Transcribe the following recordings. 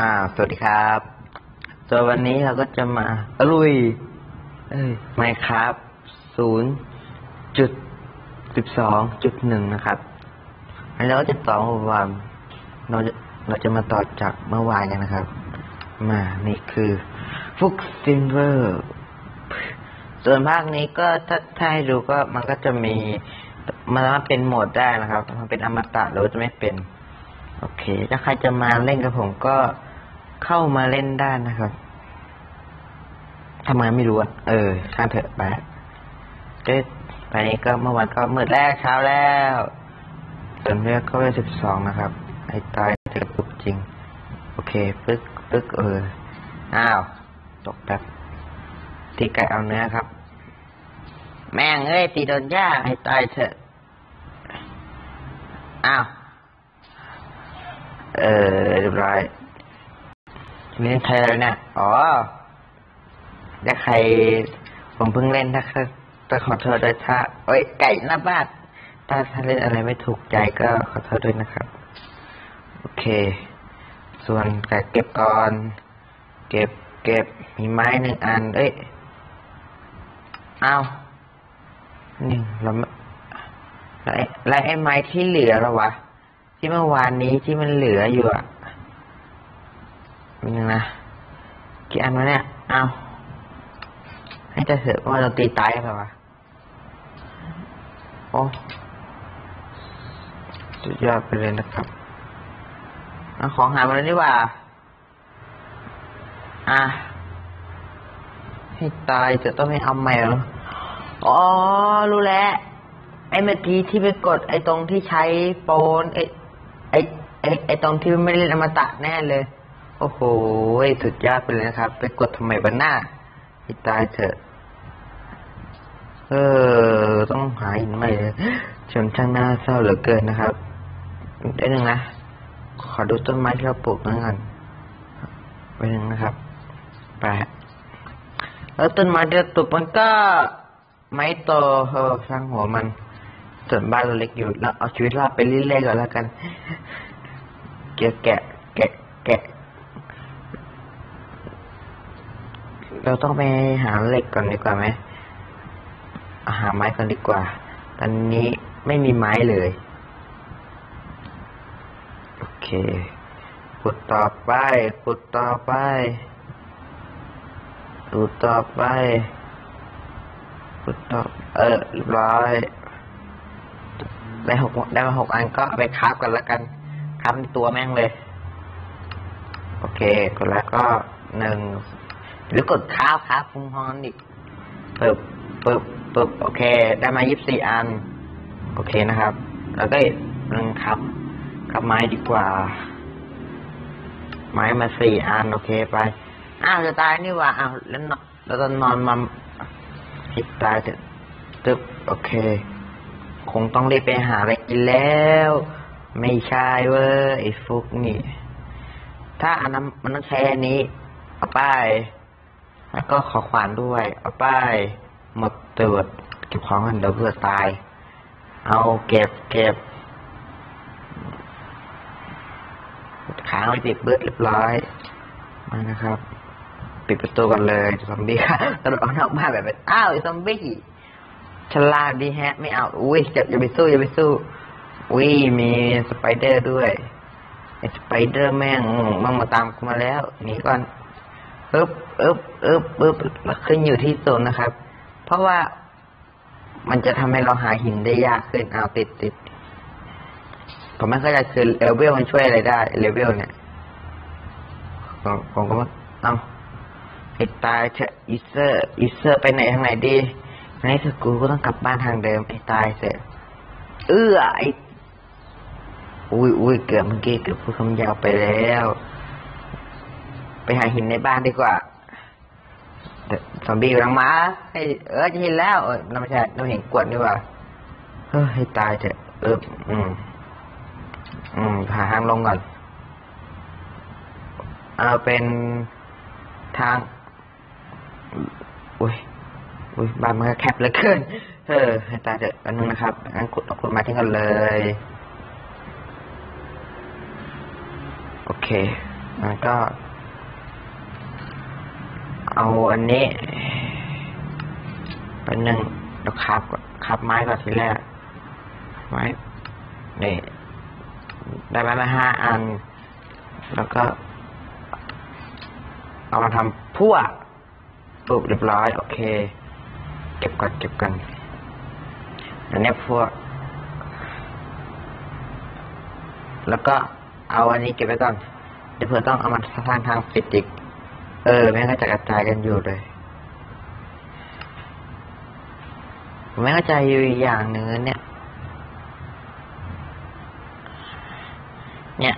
อ่า สวัสดีครับตัววันนี้เราก็จะมาลุยเอ้ยไม่ครับศูนย์จุดสิบสองจุดหนึ่งนะครับแล้วเราก็จะต่อวันเราจะเราจะมาต่อจากเมื่อวานกันนะครับ มา นี่คือฟุกซินเวอร์ ส่วนภาคนี้ก็ถ้าถ้าให้ดูก็มันก็จะมี มันมาเป็นโหมดได้นะครับ มันเป็นอมตะหรือว่าจะไม่เป็น โอเค ถ้าใครจะมาเล่นกับผมก็เข้ามาเล่นได้นะครับทำไมไม่รู้อะ เออ ข้ามเถอะไปก็ไปนี้ก็เมื่อวานก็มืดแรกเช้าแล้วส่วนเรียกก็เป็นสิบสองนะครับ ไอ้ตายจะกระตุกจริง โอเค ปึ๊กปึ๊กเออ อ้าว ตกแบบตีไก่เอาเนื้อครับ แม่งเอ้ยตีโดนย่าให้ตายเถอะ อ้าว เออเรียบร้อยเล่นใครเลยเนี่ยอ๋อถ้าใคร ผมเพิ่งเล่นถ้าจะขอโทษด้วยถ้าเอ้ยไก่หน้าบ้านถ้าถ้าเล่นอะไรไม่ถูกใจก็ขอโทษด้วยนะครับ โอเค ส่วนไก่เก็บก่อน เก็บ เก็บ มีไม้หนึ่งอัน เอ้ยเอาหนี่เราไม่แล้วไอ้แล้วไอ้ไม้ที่เหลือแล้ววะ ที่เมื่อวานนี้ที่มันเหลืออยู่อะนี่นะกี่อันวะเนี่ยเอาให้จะเถอะว่าเราตีตายกันวะโอ้สุดยอดไปเลยนะครับเอาของหายมาแล้วนี่ว่า อะให้ตายจะต้องไม่เอาใหม่หรออ๋อ รู้แล้ว ไอ้เมื่อกี้ที่ไปกดไอ้ตรงที่ใช้โปนไอ้ ไอ้ไอ้ไอ้ตรงที่ไม่ได้เล่นอมตะแน่เลย โอ้โหสุดยอดไปเลยนะครับ ไปกดทำไมบ้านหน้าตายเถอะ เออ ต้องหาหินใหม่เลยชนช่างหน้าเศร้าเหลือเกินนะครับได้หนึ่งนะ ขอดูต้นไม้ที่เราปลูกนั่นกันไปหนึ่งนะครับ ไปแล้วต้นไม้ที่เราปลูกมันก็ ไม่โตเออสร้างหัวมัน ส่วนบ้านเราเล็กอยู่แล้วเอาชีวิตรอดไปเรื่อยๆก่อนแล้วกัน เกี่ยวแกะ แกะ แกะ เราต้องไปหาเหล็กก่อนดีกว่าไหมาหาไม้ก่อนดีกว่า ตอนนี้ไม่มีไม้เลย โอเค ขุดต่อไป ขุดต่อไปขุดต่อไปขุดต่อ เออร้อย ได้หกได้มาหกอันก็ไปคาฟกันแล้วกันคาฟตัวแม่งเลย โอเคกดแล้วก็หนึ่งหรือกดคาฟคาฟฟุงฮอนอีกปึ๊บปึ๊บปึ๊บโอเค ได้มายี่สิบสี่อัน โอเคนะครับ แล้วก็หนึ่งครับครับไม้ดีกว่า ไม้มาสี่อัน โอเคไปอ้าวจะตายนี่ว่าอ้าวแล้วนอนแล้วตอนนอนมาหิดตายเถอะตึ๊บโอเค คงต้องรีบไปหาอะไรกินแล้ว ไม่ใช่เว้ยไอ้ฟุกนี่ ถ้าอันนั้นมันต้องใช้อันนี้ เอาไป แล้วก็ขอขวานด้วย เอาไป หมดตัวเก็บของกันเดี๋ยวเพื่อตาย เอาเก็บเก็บค้างไว้ติดเบิดเรียบร้อยมานะครับ ปิดประตูกันเลยซอมบี้ค่ะกระโดดออกนอกบ้านแบบอ้าวไอ้ซอมบี้ ฉลาดดีแฮะ ไม่เอาอุ้ยจะอย่าไปสู้อย่าไปสู้อุ้ยมีสไปเดอร์ด้วยสไปเดอร์แม่งมันมาตามกูมาแล้วหนีก่อนอึ๊บอึ๊บอึ๊บอึ๊บขึ้นอยู่ที่โซนนะครับ เพราะว่ามันจะทำให้เราหาหินได้ยากขึ้นเอาติดติดผมไม่เข้าใจคือเลเวลมันช่วยอะไรได้เลเวลเนี่ยผมผมก็ว่าเอาให้ตายเถอะอีเซอร์อีเซอร์ไปไหนทางไหนดี ในสกูก็ต้องกลับบ้านทางเดิมให้ตายเสร็จ เอื้อไออุ้ยอุ้ยเกือบเมื่อกี้เกือบพูดคำยาวไปแล้ว ไปหาหินในบ้านดีกว่าซอมบี้กำลังมาให้เออจะเห็นแล้วเออเราไม่ใช่เราเห็นกวดดีกว่าเฮ้ยให้ตายเถอะเอออืม อืมหาทางลงก่อนเอาเป็นทาง อุ้ย อุ้ยบ้านมันก็แคบเหลือเกิน เออให้ตายเถอะอันนึงนะครับงั้นขุดเอาขุดมาทิ้งกันเลย โอเคแล้วก็ เอาอันนี้เป็นหนึ่งเดี๋ยวคับคับไม้ก่อนทีแรกไม้นี่ได้ม้มาห้าอัน แล้วก็ เอามาทำพั่วปุ๊บเรียบร้อย โอเค เก็บก่อนเก็บกันอันนี้พั่วแล้วก็เอาอันนี้เก็บไว้ก่อนเดี๋ยวเพื่อต้องเอามาสร้างทางปิดอีก เออแม่งก็จะกระจายกันอยู่เลยผมไม่เข้าใจอยู่อย่างหนึ่งเนี่ย เนี่ย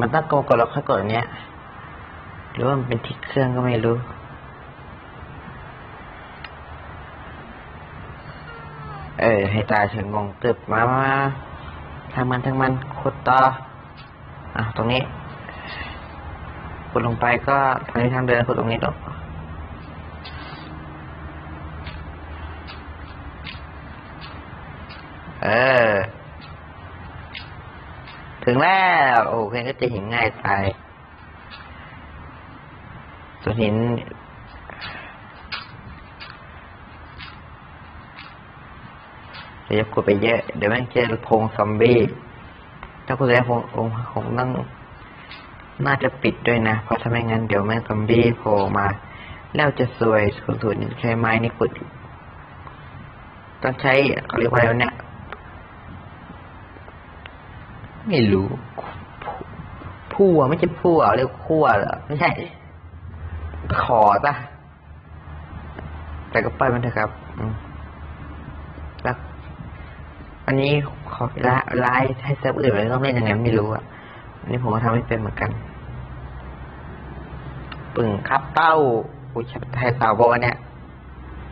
มันต้องกดกดแล้วค่อยกดอันเนี้ยหรือว่ามันเป็นที่เครื่องก็ไม่รู้ เออ ให้ตายถึงงงตึบมามามาทางมันทางมันขุดต่อ อะ ตรงนี้ขุดลงไปก็ทางนี้ทางเดินขุดตรงนี้ต่อเออ ถึงแล้ว โอเคก็จะเห็นง่ายไปส่วนหินเดี๋ ยวกดไปเยอะ เดี๋ยวแม่งเจอพงซอมบี้ ถ้าคุณจะคงคงคงต้องน่าจะปิดด้วยนะ เพราะถ้าไม่งั้นเดี๋ยวแม่งซอมบี้โผล่มา แล้วจะสวยสุดๆใช้ไม้นี่ขุดต้องใช้เขาเรียกว่าอะไรวเนี่ย ไม่รู้พั่วไม่ใช่พั่วเรียกขั้วเหรอไม่ใช่ ขอซะแต่ก็ไปมันเถอะครับอืม อันนี้ขอละไลฟ์ให้เซิร์ฟอื่นเลยต้องเล่นยังไงไม่รู้อะ อันนี้ผมก็ทำไม่เป็นเหมือนกัน ปึ่งครับเต้าอุ้ยไทยเต่าบอกว่าเนี่ย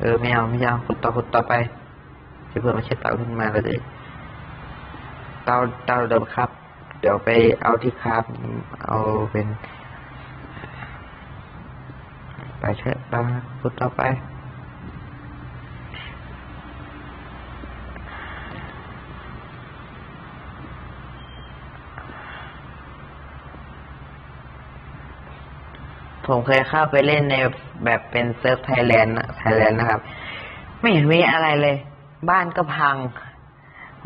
เออไม่เอาไม่เอาขุดต่อขุดต่อไปจะเพื่อมาเช็ดเต่าขึ้นมาเลยเต่าเต่าเดิมครับ เดี๋ยวไปเอาที่ครับ เอาเป็น ไปเช็ดต่อขุดต่อไป ผมเคยเข้าไปเล่นในแบบเป็นเซิร์ฟไทยแลนด์ไทยแลนด์นะครับ ไม่เห็นมีอะไรเลย บ้านก็พัง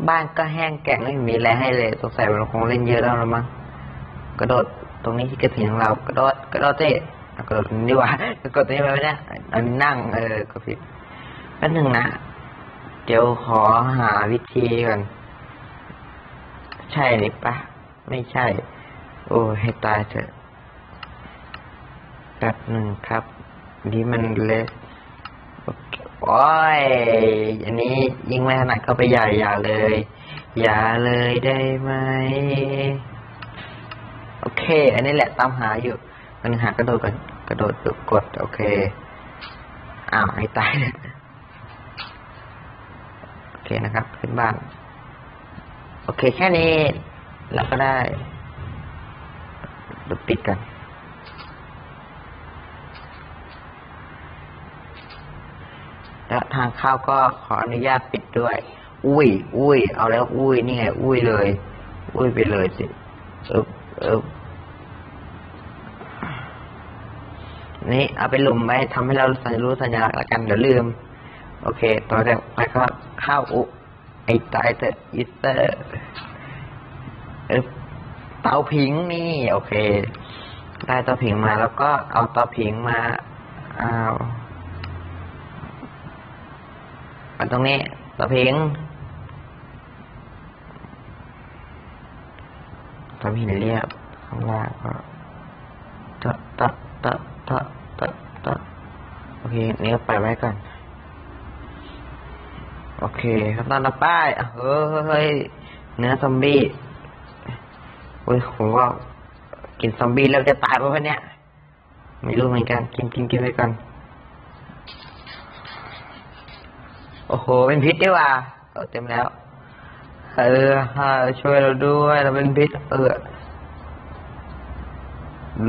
บ้านก็แห้งแก่ไม่มีอะไรให้เลยสงสัยมันคงเล่นเยอะแล้วละมั้งกระโดดตรงนี้ที่กระถิ่นของเรากระโดดกระโดดเต้กระโดดนี่หว่ากดตรงนี้ไปไม่ได้อันนี้นั่ง เออก็ผิดแป๊บนึงนะเดี๋ยวขอหาวิธีก่อนใช่หรือปะไม่ใช่ โอ้ให้ตายเถอะ แป๊บหนึ่งครับ นี่มันเละโอ้ย อันนี้ยิ่งไม่ถนัดเข้าไปใหญ่อย่าเลย อย่าเลยได้ไหม โอเค อันนี้แหละตามหาอยู่ มันหากระโดดกันกระโดดกด โอเค อ้าวให้ตายเลยโอเคนะครับ ขึ้นบ้าน โอเคแค่นี้ เราก็ได้ดปิดกัน แล้วทางเข้าก็ขออนุญาตปิดด้วย อุ้ย อุ้ย เอาแล้ว อุ้ย นี่ไง อุ้ยเลย อุ้ยไปเลยสิเออเออนี่เอาไปหลุมไว้ทำให้เราสัญรู้สัญลักษณ์ละกันเดี๋ยวลืม โอเค ต่อจากไปก็เข้าอุไอตายเตอร์อิสเตอร์เออเตาผิงนี่ โอเค ได้เตาผิงมาแล้วก็เอาเตาผิงมาเอา มาตรงนี้เตาผิงเตาผิงเรียบข้างล่างก็ตะตะตะตะตะตะโอเคนี่ก็ไปไว้ก่อนโอเคครับตอนต่อไปอะเฮ้ยเฮ้ยเนื้อซอมบี้โอ้ยผมว่ากินซอมบี้แล้วจะตายเพราะว่าเนี้ยไม่รู้เหมือนกัน กินกินกินไปก่อน โอ้โห เป็นพิษดีว่าเอาเต็มแล้ว เออช่วยเราด้วย เราเป็นพิษ เออ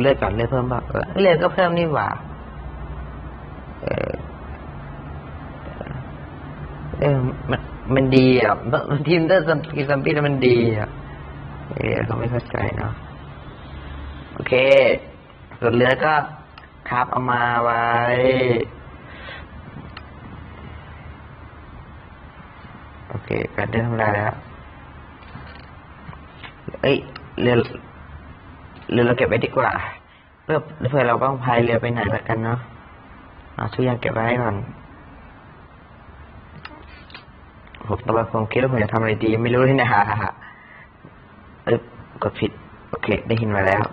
เลือดก่อนเลือดเพิ่มบ้างเออเลือดก็เพิ่มนี่หว่า เออ เออ มันมันดีอะมันทีมเตอร์ซัมพีซัมพีแล้วมันดีอะเออเขาไม่เข้าใจเนาะโอเคเคส่วนเลือก็ครับเอามาไว้ โอ เคแปดเดือนทำลาแล้ว เอ้ยเรือเรือเราเก็บไว้ดีกว่า เพื่อเพื่อเราต้องพายเรือไปไหนล้วกันเนาะเอาทุกอย่างเก็บไว้ก่อนผมตอนแรกผมคิดว่าผมจะทำอะไรดีไม่รู้ที่ไหนฮ่าฮ่าฮ่าเอ้ยกดผิด โอเค ได้หินมาแล้ว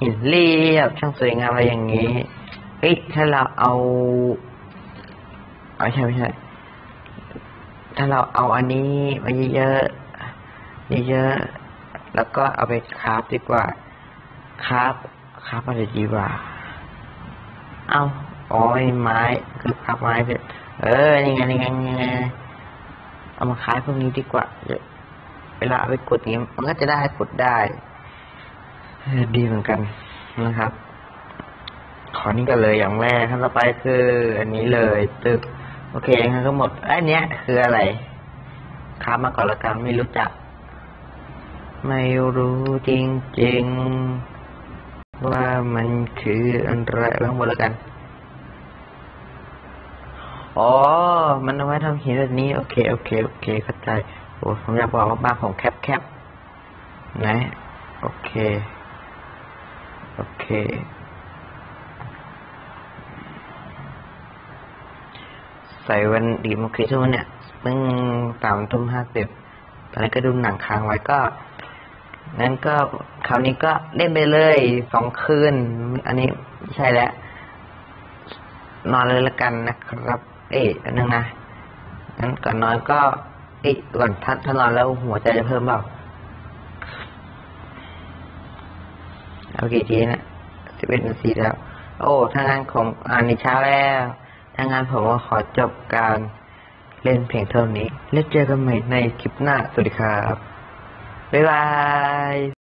หินเรียบช่างสวยงามอะไรอย่างนี้ เฮ้ยถ้าเราเอาเอาไม่ใช่ไม่ใช่ ถ้าเราเอาอันนี้มาเยอะๆเยอะๆแล้วก็เอาไปคราฟดีกว่าคราฟคราฟอะไรดีกว่า เอาอ๋อไอ้ไม้คือคราฟไม้เป็นเออนี่ไงนี่ไงนี่ไงเอามาขายพวกนี้ดีกว่าเวลาไปกดนี้มันก็จะได้กดได้ดีเหมือนกันนะครับ ขอนี้กันเลยอย่างแรกขั้นต่อไปคือ อันนี้เลยตึก โอเคงั้นก็หมดไอันเนี้ยคืออะไรค้ามาก่อนละกันไม่รู้จัก ไม่รู้จริงๆ ว่ามันคืออะไรบ้างหมดละกัน อ๋อ มันเอาไว้ทำหินแบบนี้ โอเค โอเค โอเค เข้าใจ โอ้ผมอยากบอกว่าบ้านของแคบแคบๆนะ โอเค โอเค ใส่วันดีโมคริทุกวันเนี่ยเพิ่งสามทุ่มห้าสิบตอนนี้นก็ดูหนังค้างไว้ก็งั้นก็คราวนี้ก็เล่นไปเลยสองคืน อันนี้ใช่แล้ว นอนเลยละกันนะครับ เอ๊ะอันนึงนะงั้นก่อนนอนก็เอ๊ะก่อนถ้าถ้านอนแล้วหัวใจจะเพิ่มเปล่าเอากี่ทีนะสิบเอ็ดนาทีแล้ว โอ้ถ้างานของอ่านในเช้าแล้ว ถ้างานผมก็ขอจบการเล่นเพียงเท่านี้ แล้วเจอกันใหม่ในคลิปหน้า สวัสดีครับ บ๊ายบาย